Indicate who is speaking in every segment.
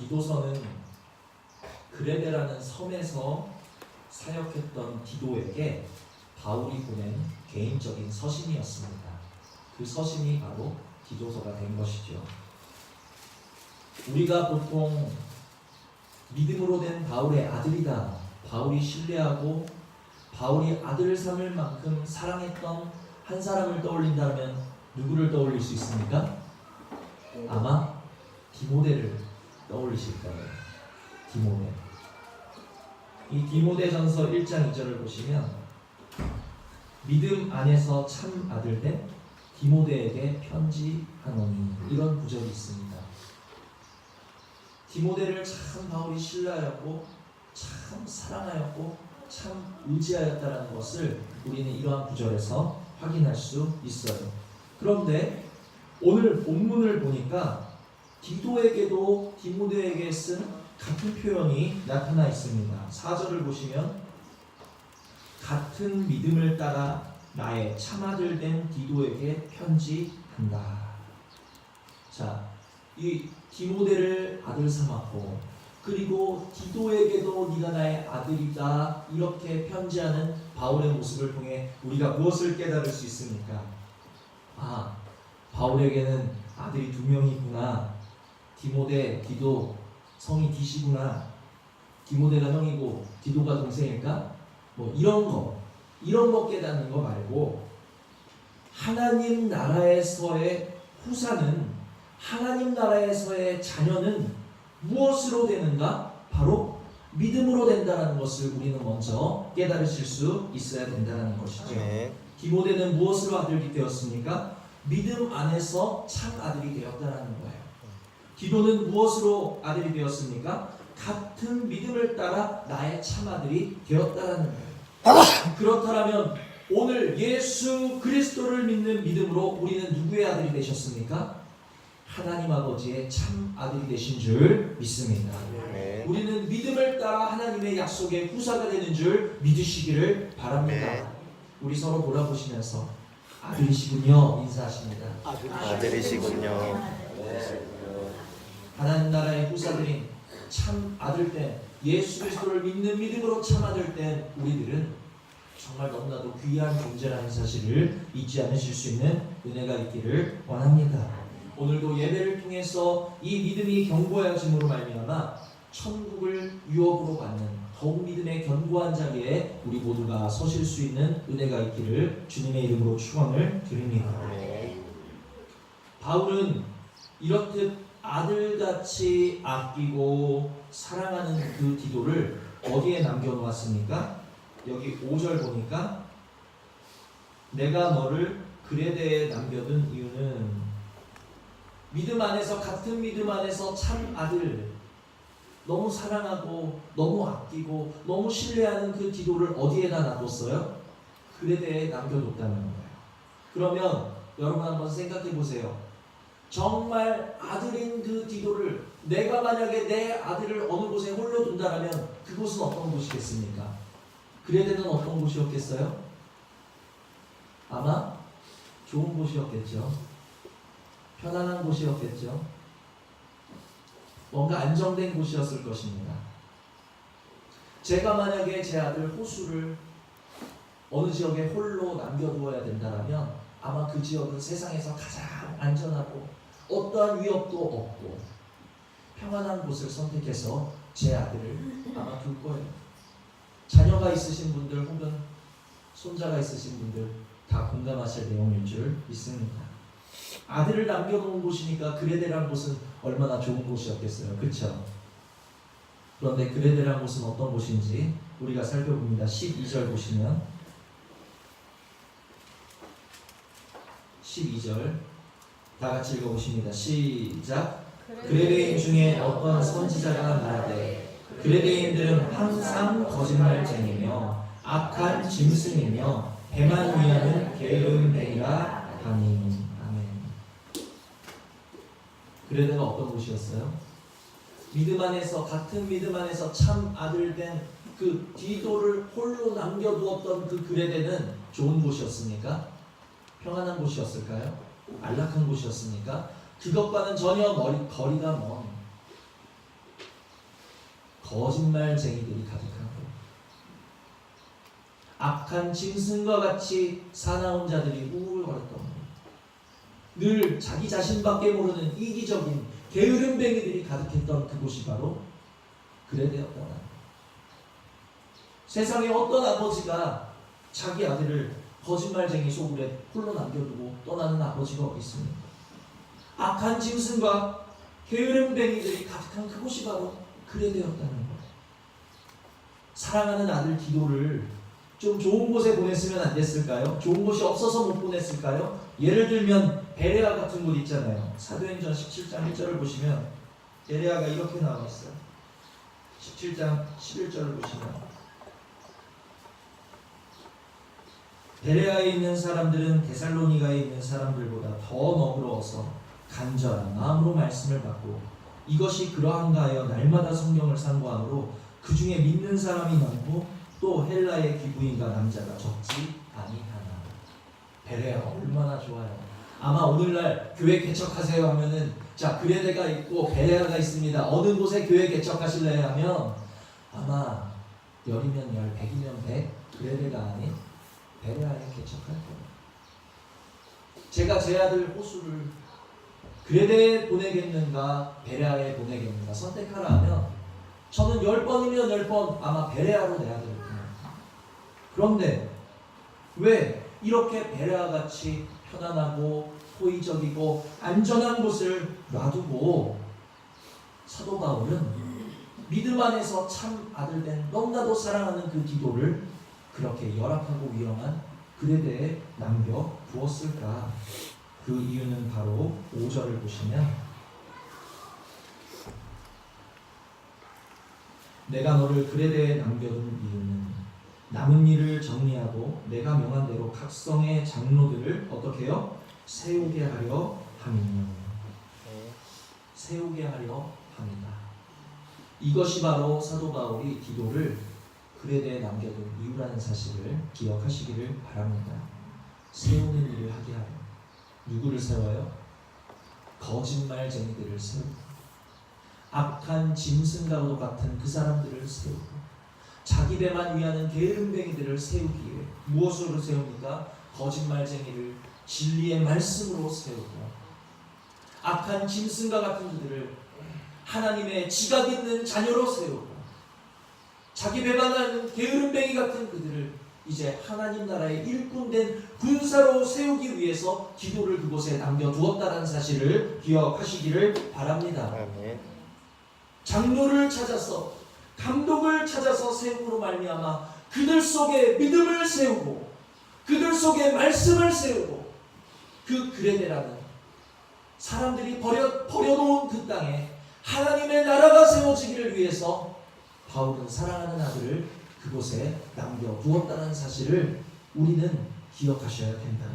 Speaker 1: 디도서는 그레데라는 섬에서 사역했던 디도에게 바울이 보낸 개인적인 서신이었습니다. 그 서신이 바로 디도서가 된 것이죠. 우리가 보통 믿음으로 된 바울의 아들이다. 바울이 신뢰하고 바울이 아들을 삼을 만큼 사랑했던 한 사람을 떠올린다면 누구를 떠올릴 수 있습니까? 아마 디모데를 떠올리실 거예요. 디모데. 이 디모데전서 1장 2절을 보시면 믿음 안에서 참 아들 된 디모데에게 편지하노니 이런 구절이 있습니다. 디모데를 참 바울이 신뢰하였고 참 사랑하였고 참 의지하였다라는 것을 우리는 이러한 구절에서 확인할 수 있어요. 그런데 오늘 본문을 보니까 디도에게도 디모데에게 쓴 같은 표현이 나타나 있습니다. 4절을 보시면 같은 믿음을 따라 나의 참아들 된 디도에게 편지한다. 자, 이 디모데를 아들 삼았고 그리고 디도에게도 네가 나의 아들이다 이렇게 편지하는 바울의 모습을 통해 우리가 무엇을 깨달을 수 있습니까? 아, 바울에게는 아들이 두 명이구나. 디모데, 디도, 성이 디시구나. 디모데가 형이고 디도가 동생일까? 뭐 이런 거, 이런 거 깨닫는 거 말고 하나님 나라에서의 후사는 하나님 나라에서의 자녀는 무엇으로 되는가? 바로 믿음으로 된다는 것을 우리는 먼저 깨달으실 수 있어야 된다는 것이죠.
Speaker 2: 아멘.
Speaker 1: 디모데는 무엇으로 아들이 되었습니까? 믿음 안에서 참 아들이 되었다라는 거예요. 디도는 무엇으로 아들이 되었습니까? 같은 믿음을 따라 나의 참 아들이 되었다라는 거예요. 그렇다면 오늘 예수 그리스도를 믿는 믿음으로 우리는 누구의 아들이 되셨습니까? 하나님 아버지의 참 아들이 되신 줄 믿습니다.
Speaker 2: 아멘.
Speaker 1: 우리는 믿음을 따라 하나님의 약속의 후사가 되는 줄 믿으시기를 바랍니다.
Speaker 2: 네.
Speaker 1: 우리 서로 돌아보시면서 아들이시군요 인사하십니다.
Speaker 2: 아들이시군요.
Speaker 1: 하나님 나라의 후사들인 참 아들 된 예수 그리스도를 믿는 믿음으로 참 아들 된 우리들은 정말 너무나도 귀한 존재라는 사실을 잊지 않으실 수 있는 은혜가 있기를 원합니다. 오늘도 예배를 통해서 이 믿음이 견고해짐으로 말미암아 천국을 유업으로 받는 더욱 믿음의 견고한 자리에 우리 모두가 서실 수 있는 은혜가 있기를 주님의 이름으로 축원을 드립니다. 바울은 이렇듯 아들같이 아끼고 사랑하는 그 디도를 어디에 남겨놓았습니까? 여기 5절 보니까 내가 너를 그레데에 남겨둔 이유는 믿음 안에서 같은 믿음 안에서 참 아들 너무 사랑하고 너무 아끼고 너무 신뢰하는 그 디도를 어디에다 놔뒀어요? 그레데에 남겨뒀다는 거예요. 그러면 여러분 한번 생각해 보세요. 정말 아들인 그 디도를 내가 만약에 내 아들을 어느 곳에 홀로 둔다라면 그곳은 어떤 곳이겠습니까? 그레데는 어떤 곳이었겠어요? 아마 좋은 곳이었겠죠. 편안한 곳이었겠죠. 뭔가 안정된 곳이었을 것입니다. 제가 만약에 제 아들 호수를 어느 지역에 홀로 남겨두어야 된다라면 아마 그 지역은 세상에서 가장 안전하고 어떠한 위협도 없고 평안한 곳을 선택해서 제 아들을 아마 둘 거예요. 자녀가 있으신 분들 혹은 손자가 있으신 분들 다 공감하실 내용일 줄 믿습니다. 아들을 남겨놓은 곳이니까 그레데란 곳은 얼마나 좋은 곳이었겠어요. 그렇죠? 그런데 그레데란 곳은 어떤 곳인지 우리가 살펴봅니다. 12절 보시면 12절 다 같이 읽어보십니다. 시작. 그레데인 중에 어떤 선지자가 말하되 그레데인들은 항상 거짓말쟁이며 악한 짐승이며 배만 위하는 게으름뱅이라 하니 아멘. 그레데가 어떤 곳이었어요? 믿음 안에서 같은 믿음 안에서 참 아들 된그 디도를 홀로 남겨두었던 그 그레데는 좋은 곳이었습니까? 평안한 곳이었을까요? 안락한 곳이었습니까? 그것과는 전혀 머리, 거리가 먼 거짓말쟁이들이 거예요. 악한 짐승과 같이 사나운 자들이 우울거렸던. 늘 자기 자신밖에 모르는 이기적인 게으름뱅이들이 가득했던 그곳이 바로 그레데였던 거예요. 세상에 어떤 아버지가 자기 아들을 거짓말쟁이 소굴에 홀로 남겨두고 떠나는 아버지가 어디 있습니까? 악한 짐승과 게으름뱅이들이 가득한 그곳이 바로 거예요. 사랑하는 아들 기도를 좀 좋은 곳에 보냈으면 안 됐을까요? 좋은 곳이 없어서 못 보냈을까요? 예를 들면 베레아 같은 곳 있잖아요. 사도행전 17장 1절을 보시면 베레아가 이렇게 나와 있어요. 17장 11절을 보시면 베레아에 있는 사람들은 데살로니가에 있는 사람들보다 더 너그러워서 간절한 마음으로 말씀을 받고 이것이 그러한가 하여 날마다 성경을 상고하므로 그 중에 믿는 사람이 많고 또 헬라의 귀부인과 남자가 적지 아니하나. 베레아 얼마나 좋아요. 아마 오늘날 교회 개척하세요 하면은 자 그레데가 있고 베레아가 있습니다. 어느 곳에 교회 개척하실래요 하면 아마 열이면 열 백이면 백 그레데가 아닌 베레아에 개척할 거예요 제가 제 아들 호수를 그레데에 보내겠는가 베레아에 보내겠는가 선택하라 하면 저는 열 번이면 열 번 아마 베레아로 내 아들을 보냅니다. 그런데 왜 이렇게 베레아 같이 편안하고 호의적이고 안전한 곳을 놔두고 사도 바울은 믿음 안에서 참 아들 된 너무나도 사랑하는 그 기도를 그렇게 열악하고 위험한 그레데에 남겨 두었을까? 그 이유는 바로 5절을 보시면 내가 너를 그레데에 남겨둔 이유는 남은 일을 정리하고 내가 명한 대로 각 성의 장로들을 어떻게 해요? 세우게 하려 함이며
Speaker 2: 네.
Speaker 1: 세우게 하려 합니다. 이것이 바로 사도 바울이 디도를 그레데에 남겨둔 이유라는 사실을 기억하시기를 바랍니다. 세우는 일을 하게 하려 누구를 세워요? 거짓말쟁이들을 세우고 악한 짐승과도 같은 그 사람들을 세우고 자기 배만 위하는 게으름뱅이들을 세우기 위해 무엇으로 세웁니까? 거짓말쟁이를 진리의 말씀으로 세우고 악한 짐승과 같은 그들을 하나님의 지각 있는 자녀로 세우고 자기 배반하는 게으름뱅이 같은 그들을 이제 하나님 나라의 일꾼된 군사로 세우기 위해서 기도를 그곳에 남겨두었다는 사실을 기억하시기를 바랍니다.
Speaker 2: 아멘.
Speaker 1: 장로를 찾아서 감독을 찾아서 세움으로 말미암아 그들 속에 믿음을 세우고 그들 속에 말씀을 세우고 그 그레데라는 사람들이 버려 버려놓은 그 땅에 하나님의 나라가 세워지기를 위해서 바울은 사랑하는 아들을 그곳에 남겨 두었다는 사실을 우리는 기억하셔야 된다.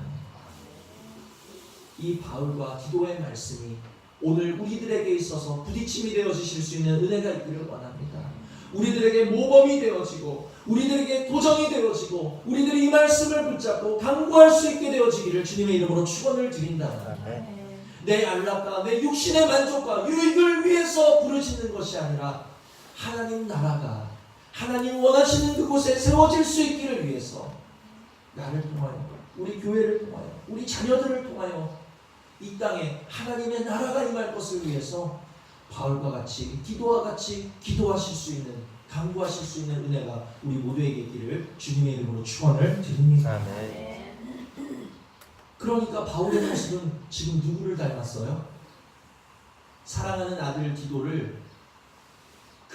Speaker 1: 이 바울과 기도의 말씀이 오늘 우리들에게 있어서 부딪힘이 되어지실 수 있는 은혜가 있기를 원합니다. 우리들에게 모범이 되어지고 우리들에게 도전이 되어지고 우리들이 이 말씀을 붙잡고 강구할 수 있게 되어지기를 주님의 이름으로 축원을 드린다.
Speaker 2: 아멘.
Speaker 1: 내 안락과 내 육신의 만족과 유익을 위해서 부르짖는 것이 아니라 하나님 나라가 하나님 원하시는 그곳에 세워질 수 있기를 위해서 나를 통하여 우리 교회를 통하여 우리 자녀들을 통하여 이 땅에 하나님의 나라가 임할 것을 위해서 바울과 같이 기도와 같이 기도하실 수 있는 강구하실 수 있는 은혜가 우리 모두에게 있기를 주님의 이름으로 축원을 드립니다.
Speaker 2: 아멘.
Speaker 1: 그러니까 바울의 모습은 지금 누구를 닮았어요? 사랑하는 아들 기도를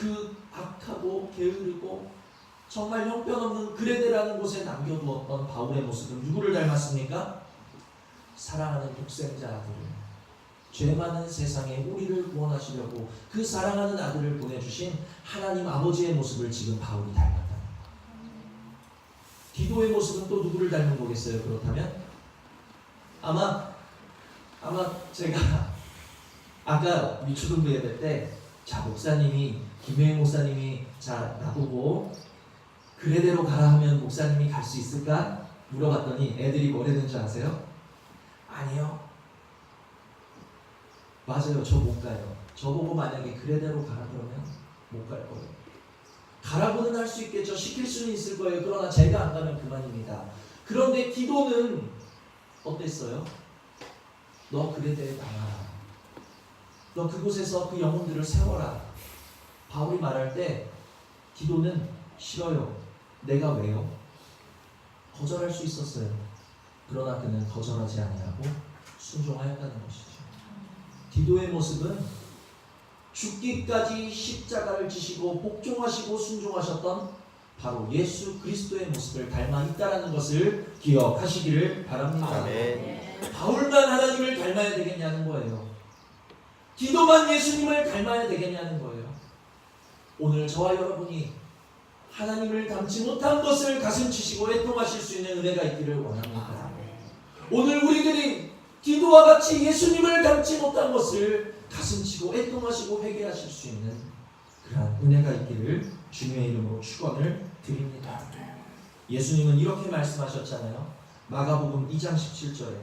Speaker 1: 그 악하고 게으르고 정말 형편없는 그레데라는 곳에 남겨두었던 바울의 모습은 누구를 닮았습니까? 사랑하는 독생자 아들을 죄 많은 세상에 우리를 구원하시려고 그 사랑하는 아들을 보내주신 하나님 아버지의 모습을 지금 바울이 닮았다. 기도의 모습은 또 누구를 닮은 거겠어요? 그렇다면 아마 아마 제가 아까 미초등부 예배 때 자 목사님이 김혜인 목사님이 자 나보고 그래대로 가라 하면 목사님이 갈 수 있을까 물어봤더니 애들이 뭐라는 줄 아세요? 아니요. 맞아요. 저 못 가요. 저보고 만약에 그래대로 가라 그러면 못 갈 거예요. 가라고는 할 수 있겠죠. 시킬 수는 있을 거예요. 그러나 제가 안 가면 그만입니다. 그런데 기도는 어땠어요? 너 그레데에 나가라. 너 그곳에서 그 영혼들을 세워라. 바울이 말할 때 기도는 싫어요. 내가 왜요? 거절할 수 있었어요. 그러나 그는 거절하지 아니하고 순종하였다는 것이죠. 기도의 모습은 죽기까지 십자가를 지시고 복종하시고 순종하셨던 바로 예수 그리스도의 모습을 닮아 있다라는 것을 기억하시기를 바랍니다.
Speaker 2: 아멘.
Speaker 1: 바울만 하나님을 닮아야 되겠냐는 거예요. 기도만 예수님을 닮아야 되겠냐는 거예요. 오늘 저와 여러분이 하나님을 닮지 못한 것을 가슴치시고 애통하실 수 있는 은혜가 있기를 원합니다. 오늘 우리들이 기도와 같이 예수님을 닮지 못한 것을 가슴치고 애통하시고 회개하실 수 있는 그러한 은혜가 있기를 주님의 이름으로 축원을 드립니다. 예수님은 이렇게 말씀하셨잖아요. 마가복음 2장 17절에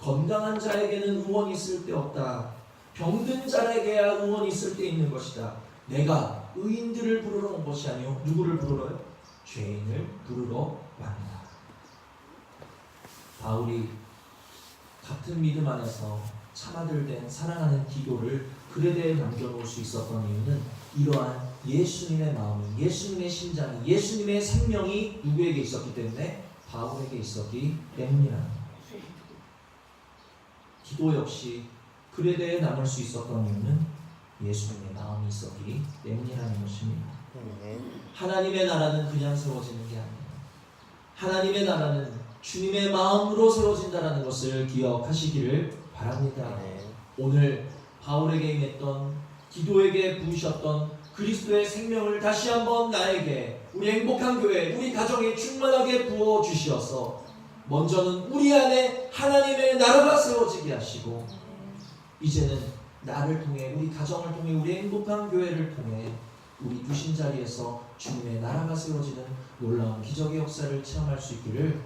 Speaker 1: 건강한 자에게는 의원이 있을 때 없다. 병든 자에게야 의원이 있을 때 있는 것이다. 내가 의인들을 부르러 온 것이 아니요 누구를 부르러요? 죄인을 부르러 왔다. 바울이 같은 믿음 안에서 참아들 된 사랑하는 기도를 그레데에 남겨놓을 수 있었던 이유는 이러한 예수님의 마음이 예수님의 심장이 예수님의 생명이 누구에게 있었기 때문에 바울에게 있었기 때문이라는 거예요. 기도 역시 그레데에 남을 수 있었던 이유는 예수님의 마음이 있었기 때문이라는 것입니다. 하나님의 나라는 그냥 세워지는 게 아니에요. 하나님의 나라는 주님의 마음으로 세워진다는 것을 기억하시기를 바랍니다. 오늘 바울에게 임했던 기도에게 부으셨던 그리스도의 생명을 다시 한번 나에게 우리 행복한 교회, 우리 가정에 충만하게 부어 주시어서 먼저는 우리 안에 하나님의 나라가 세워지게 하시고 이제는 나를 통해 우리 가정을 통해 우리 행복한 교회를 통해 우리 주신 자리에서 주님의 나라가 세워지는 놀라운 기적의 역사를 체험할 수 있기를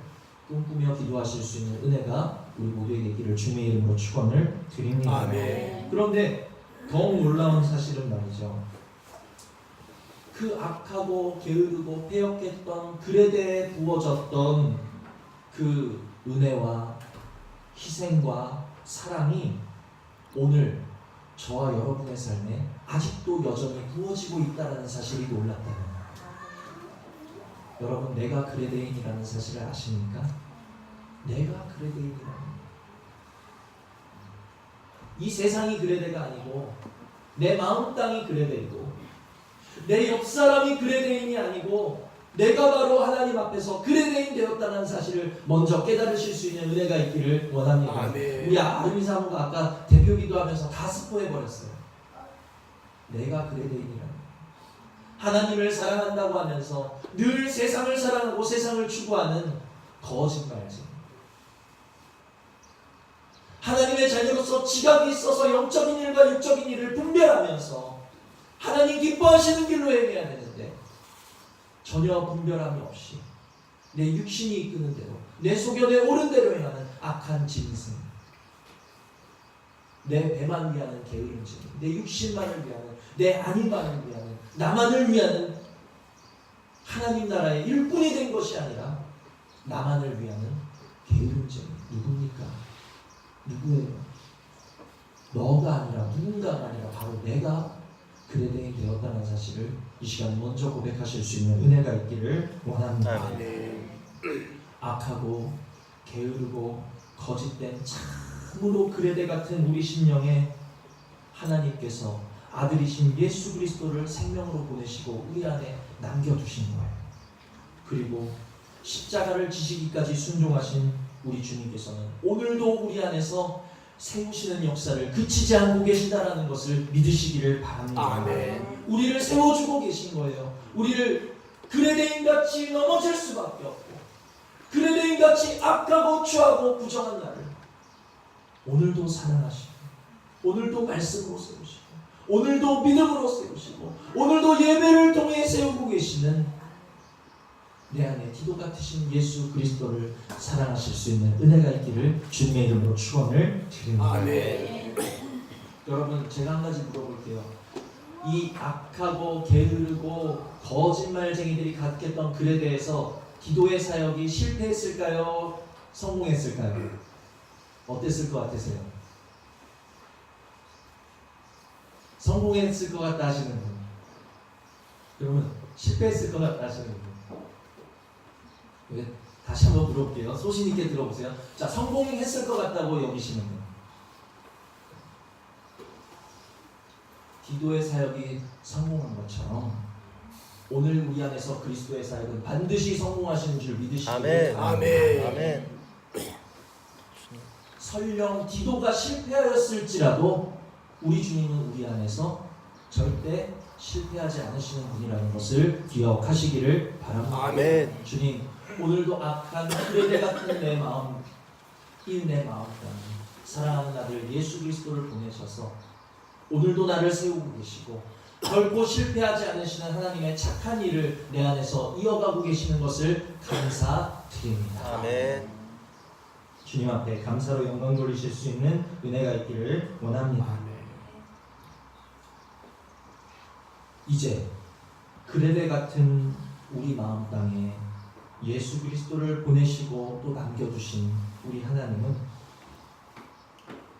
Speaker 1: 꿈꾸며 기도하실 수 있는 은혜가 우리 모두에게 있기를 주님의 이름으로 축원을 드립니다.
Speaker 2: 아멘.
Speaker 1: 그런데 더욱 놀라운 사실은 말이죠. 그 악하고 게으르고 패역했던 그레데에 부어졌던 그 은혜와 희생과 사랑이 오늘 저와 여러분의 삶에 아직도 여전히 부어지고 있다는 사실이 놀랍다는 거예요. 여러분 내가 그레데인이라는 사실을 아십니까? 내가 그레데인이라는 이 세상이 그레데가 아니고 내 마음 땅이 그레데이고 내 옆 사람이 그레데인이 아니고 내가 바로 하나님 앞에서 그레데인 되었다는 사실을 먼저 깨달으실 수 있는 은혜가 있기를 원합니다.
Speaker 2: 아멘.
Speaker 1: 우리 아름이 사모가 아까 대표 기도하면서 다 스포해 버렸어요. 내가 그레데인이라는 하나님을 사랑한다고 하면서 늘 세상을 사랑하고 세상을 추구하는 거짓말쟁이. 하나님의 자녀로서 지각이 있어서 영적인 일과 육적인 일을 분별하면서 하나님 기뻐하시는 길로 행해야 되는데 전혀 분별함이 없이 내 육신이 이끄는 대로 내 소견에 옳은 대로 행하는 악한 짐승 내 배만 위하는 게으름쟁이 내 육신만을 위하는 내 안위만을 위하는 나만을 위하는 하나님 나라의 일꾼이 된 것이 아니라 나만을 위하는 게으름쟁이 누굽니까? 누구예요? 너가 아니라 누군가가 아니라 바로 내가 그레데인 되었다는 사실을 이 시간 먼저 고백하실 수 있는 은혜가 있기를 원합니다.
Speaker 2: 아멘.
Speaker 1: 악하고 게으르고 거짓된 참으로 그레데 같은 우리 심령에 하나님께서 아들이신 예수 그리스도를 생명으로 보내시고 우리 안에 남겨두신 거예요. 그리고 십자가를 지시기까지 순종하신 우리 주님께서는 오늘도 우리 안에서 세우시는 역사를 그치지 않고 계신다라는 것을 믿으시기를 바랍니다.
Speaker 2: 아멘.
Speaker 1: 우리를 세워주고 계신 거예요. 우리를 그레데인 같이 넘어질 수밖에 없고 그레데인 같이 악하고 추하고 부정한 나를 오늘도 사랑하시고 오늘도 말씀으로 세우시고 오늘도 믿음으로 세우시고 오늘도 예배를 통해 세우고 계시는 내 안에 기도 같으신 예수 그리스도를 사랑하실 수 있는 은혜가 있기를 주님의 이름으로 축원을 드립니다.
Speaker 2: 아멘.
Speaker 1: 여러분 제가 한 가지 물어볼게요. 이 악하고 게으르고 거짓말쟁이들이 갖겠던 글에 대해서 기도의 사역이 실패했을까요? 성공했을까요? 어땠을 것 같으세요? 성공했을 것 같다 하시는 분. 그러면 실패했을 것 같다 하시는 분. 왜? 다시 한번 물어볼게요. 소신 있게 들어보세요. 자, 성공했을 것 같다고 여기시는 분. 기도의 사역이 성공한 것처럼 오늘 우리 안에서 그리스도의 사역은 반드시 성공하시는 줄 믿으시기
Speaker 2: 아멘.
Speaker 3: 아멘.
Speaker 2: 아멘.
Speaker 1: 설령 기도가 실패하였을지라도 우리 주님은 우리 안에서 절대 실패하지 않으시는 분이라는 것을 기억하시기를 바랍니다.
Speaker 2: 아멘.
Speaker 1: 주님 오늘도 악한 그레데 같은 내 마음 이 내 마음 가운데 사랑하는 아들 예수 그리스도를 보내셔서 오늘도 나를 세우고 계시고 결코 실패하지 않으시는 하나님의 착한 일을 내 안에서 이어가고 계시는 것을 감사드립니다.
Speaker 2: 아멘.
Speaker 1: 주님 앞에 감사로 영광 돌리실 수 있는 은혜가 있기를 원합니다.
Speaker 3: 아멘.
Speaker 1: 이제 그레데 같은 우리 마음 땅에 예수 그리스도를 보내시고 또 남겨두신 우리 하나님은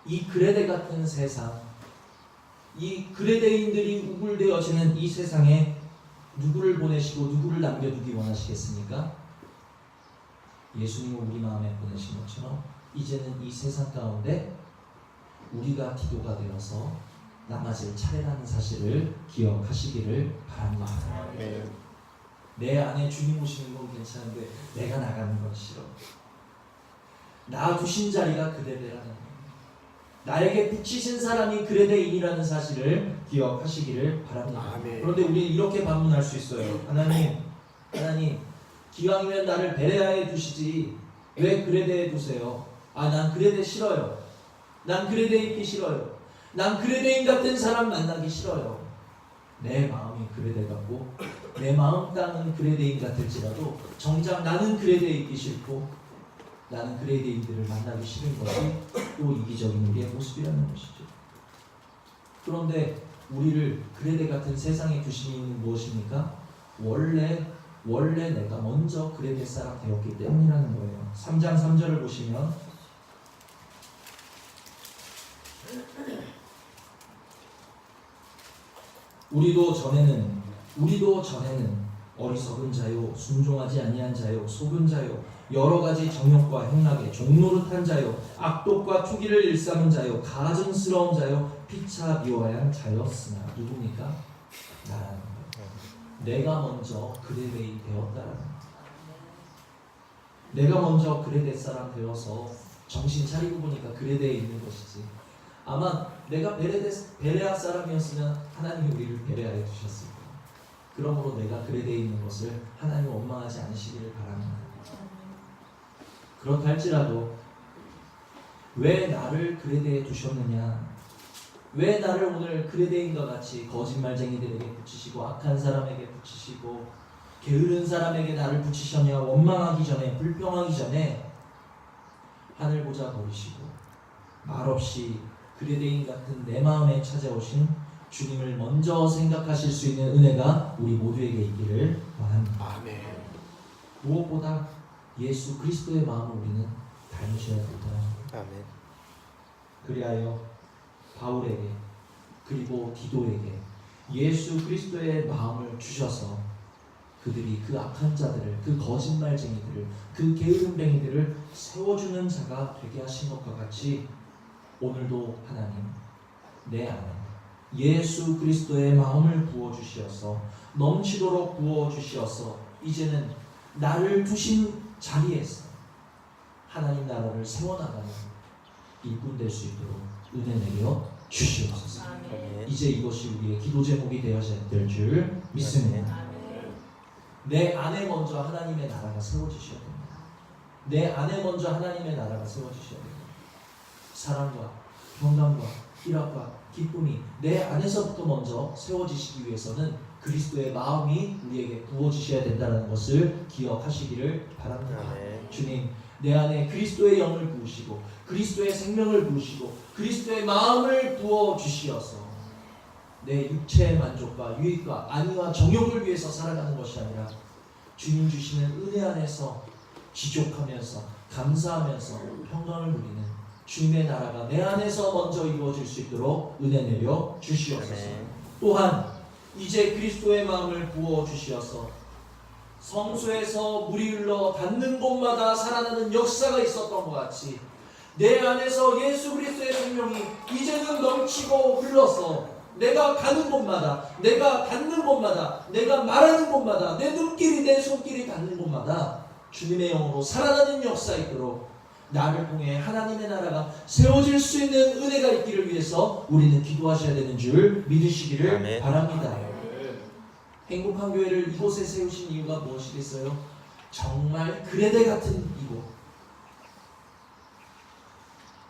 Speaker 1: 이 그레데 같은 세상, 이 그레데인들이 우글대어지는 이 세상에 누구를 보내시고 누구를 남겨두기 원하시겠습니까? 예수님을 우리 마음에 보내신 것처럼 이제는 이 세상 가운데 우리가 기도가 되어서 남아질 차례라는 사실을 기억하시기를 바랍니다.
Speaker 2: 아멘.
Speaker 1: 내 안에 주님 오시는 건 괜찮은데 내가 나가는 건 싫어. 나 두신 자리가 그대대라는 거. 나에게 붙이신 사람이 그레데인이라는 사실을 기억하시기를 바랍니다.
Speaker 3: 아멘.
Speaker 1: 그런데 우리는 이렇게 반문할 수 있어요. 하나님, 하나님, 기왕이면 나를 베레아에 두시지 왜 그레데에 두세요? 아, 난 그레데 싫어요. 난 그레데 있기 싫어요. 난 그레데인 같은 사람 만나기 싫어요. 내 마음이 그레데 같고 내 마음 땅은 그레데인 같을지라도 정작 나는 그레데에 있기 싫고 나는 그레데인들을 만나기 싫은 것이 또 이기적인 우리의 모습이라는 것이죠. 그런데 우리를 그레데 같은 세상에 두신 이유는 무엇입니까? 원래 원래 내가 먼저 그레데 사람 되었기 때문이라는 거예요. 3장 3절을 보시면 우리도 전에는 우리도 전에는 어리석은 자요 순종하지 아니한 자요 속은 자요 여러 가지 정욕과 행락에 종노릇한 자요 악독과 투기를 일삼은 자요 가증스러운 자요 피차 미워한 자였으나 누굽니까? 나라는 거예요. 내가 먼저 그레데이 되었다라는. 내가 먼저 그레데 사람 되어서 정신 차리고 보니까 그레데에 있는 것이지 아마 내가 베레데, 베레아 사람이었으면 하나님이 우리를 베레아에 두셨을 거예요. 그러므로 내가 그레데에 있는 것을 하나님 원망하지 않으시기를 바랍니다. 그렇다 할지라도 왜 나를 그레데에 두셨느냐? 왜 나를 오늘 그레데인과 같이 거짓말쟁이들에게 붙이시고 악한 사람에게 붙이시고 게으른 사람에게 나를 붙이셨냐? 원망하기 전에 불평하기 전에 하늘 보자 버리시고 말없이 그레데인 같은 내 마음에 찾아오신 주님을 먼저 생각하실 수 있는 은혜가 우리 모두에게 있기를 원합니다.
Speaker 3: 아멘.
Speaker 1: 무엇보다 예수 그리스도의 마음을 우리는 닮으셔야 된다.
Speaker 2: 아멘.
Speaker 1: 그리하여 바울에게 그리고 디도에게 예수 그리스도의 마음을 주셔서 그들이 그 악한 자들을 그 거짓말쟁이들을 그 게으름뱅이들을 세워주는 자가 되게 하신 것과 같이 오늘도 하나님 내 안에 예수 그리스도의 마음을 부어 주시어서 넘치도록 부어 주시어서 이제는 나를 두신 자리에서 하나님 나라를 세워나가는 일꾼 될 수 있도록 은혜 내려 주시옵소서. 이제 이것이 우리의 기도 제목이 되어야 될 줄 믿습니다. 내 안에 먼저 하나님의 나라가 세워지셔야 됩니다. 내 안에 먼저 하나님의 나라가 세워지셔야 됩니다. 사랑과 평강과 희락과 기쁨이 내 안에서부터 먼저 세워지시기 위해서는 그리스도의 마음이 우리에게 부어지셔야 된다는 것을 기억하시기를 바랍니다.
Speaker 2: 아멘.
Speaker 1: 주님, 내 안에 그리스도의 영을 부으시고 그리스도의 생명을 부으시고 그리스도의 마음을 부어 주시어서 내 육체의 만족과 유익과 안위와 정욕을 위해서 살아가는 것이 아니라 주님 주시는 은혜 안에서 지족하면서 감사하면서 평강을 누리는 주님의 나라가 내 안에서 먼저 이루어질 수 있도록 은혜 내려 주시옵소서. 또한 이제 그리스도의 마음을 부어 주시어서 성소에서 물이 흘러 닿는 곳마다 살아나는 역사가 있었던 것 같이 내 안에서 예수 그리스도의 생명이 이제는 넘치고 흘러서 내가 가는 곳마다 내가 닿는 곳마다 내가 말하는 곳마다 내 눈길이 내 손길이 닿는 곳마다 주님의 영으로 살아나는 역사 있도록 나를 통해 하나님의 나라가 세워질 수 있는 은혜가 있기를 위해서 우리는 기도하셔야 되는 줄 믿으시기를
Speaker 2: 아멘.
Speaker 1: 바랍니다. 행복한 교회를 이곳에 세우신 이유가 무엇이겠어요? 정말 그레데 같은 이곳.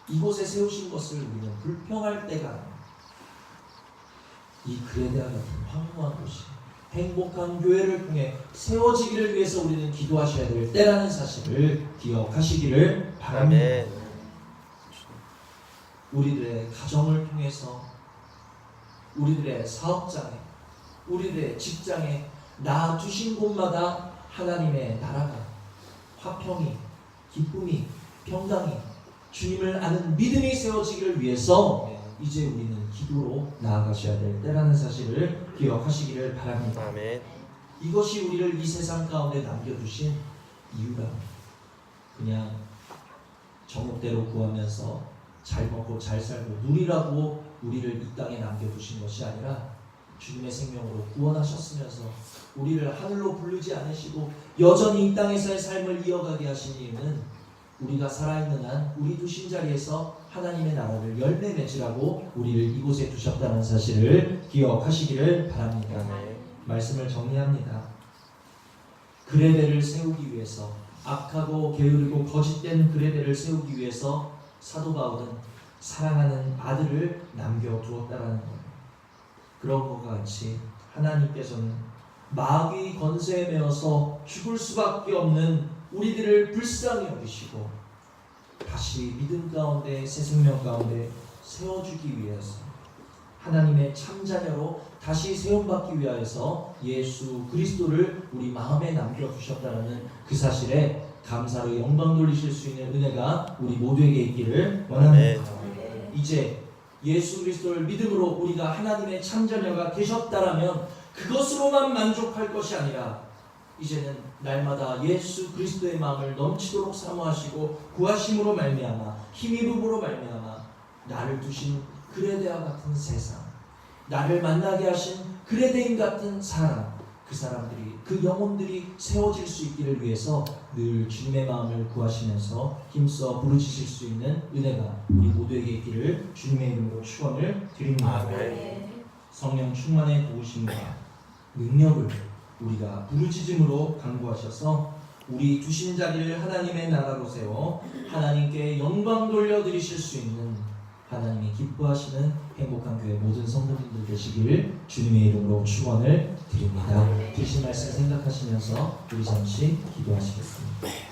Speaker 1: 이곳에 세우신 것을 우리는 불평할 때가. 이 그레데와 같은 황무한 곳이 행복한 교회를 통해 세워지기를 위해서 우리는 기도하셔야 될 때라는 사실을 기억하시기를 바랍니다.
Speaker 2: 아멘.
Speaker 1: 우리들의 가정을 통해서 우리들의 사업장에 우리들의 직장에 나 두신 곳마다 하나님의 나라가 화평이 기쁨이 평강이 주님을 아는 믿음이 세워지기를 위해서 이제 우리는 기도로 나아가셔야 될 때라는 사실을 기억하시기를 바랍니다.
Speaker 2: 아멘.
Speaker 1: 이것이 우리를 이 세상 가운데 남겨두신 이유가 그냥 정욕대로 구하면서 잘 먹고 잘 살고 누리라고 우리를 이 땅에 남겨두신 것이 아니라 주님의 생명으로 구원하셨으면서 우리를 하늘로 부르지 않으시고 여전히 이 땅에서의 삶을 이어가게 하신 이유는 우리가 살아있는 한 우리 두신 자리에서 하나님의 나라를 열매 맺으라고 우리를 이곳에 두셨다는 사실을 기억하시기를 바랍니다. 말씀을 정리합니다. 그레데를 세우기 위해서 악하고 게으르고 거짓된 그레데를 세우기 위해서 사도 바울은 사랑하는 아들을 남겨두었다라는 거예요. 그런 것과 같이 하나님께서는 마귀 건세에 매어서 죽을 수밖에 없는 우리들을 불쌍히 여기시고 다시 믿음 가운데 새 생명 가운데 세워주기 위해서 하나님의 참자녀로 다시 세움받기 위하여서 예수 그리스도를 우리 마음에 남겨주셨다는 그 사실에 감사로 영광 돌리실 수 있는 은혜가 우리 모두에게 있기를 원합니다. 이제 예수 그리스도를 믿음으로 우리가 하나님의 참자녀가 되셨다라면 그것으로만 만족할 것이 아니라 이제는 날마다 예수 그리스도의 마음을 넘치도록 사모하시고 구하심으로 말미암아 힘이 부으로 말미암아 나를 두신 그레데와 같은 세상 나를 만나게 하신 그레데인 같은 사람 그 사람들이 그 영혼들이 세워질 수 있기를 위해서 늘 주님의 마음을 구하시면서 힘써 부르짖을 수 있는 은혜가 우리 모두에게 있기를 주님의 이름으로 축원을 드립니다.
Speaker 2: 아멘.
Speaker 1: 성령 충만의 도우심과 능력을 우리가 부르짖음으로 강구하셔서 우리 두신 자리를 하나님의 나라로 세워 하나님께 영광 돌려드리실 수 있는 하나님이 기뻐하시는 행복한 교회 모든 성도님들 되시기를 주님의 이름으로 축원을 드립니다. 드신 말씀 생각하시면서 우리 잠시 기도하시겠습니다.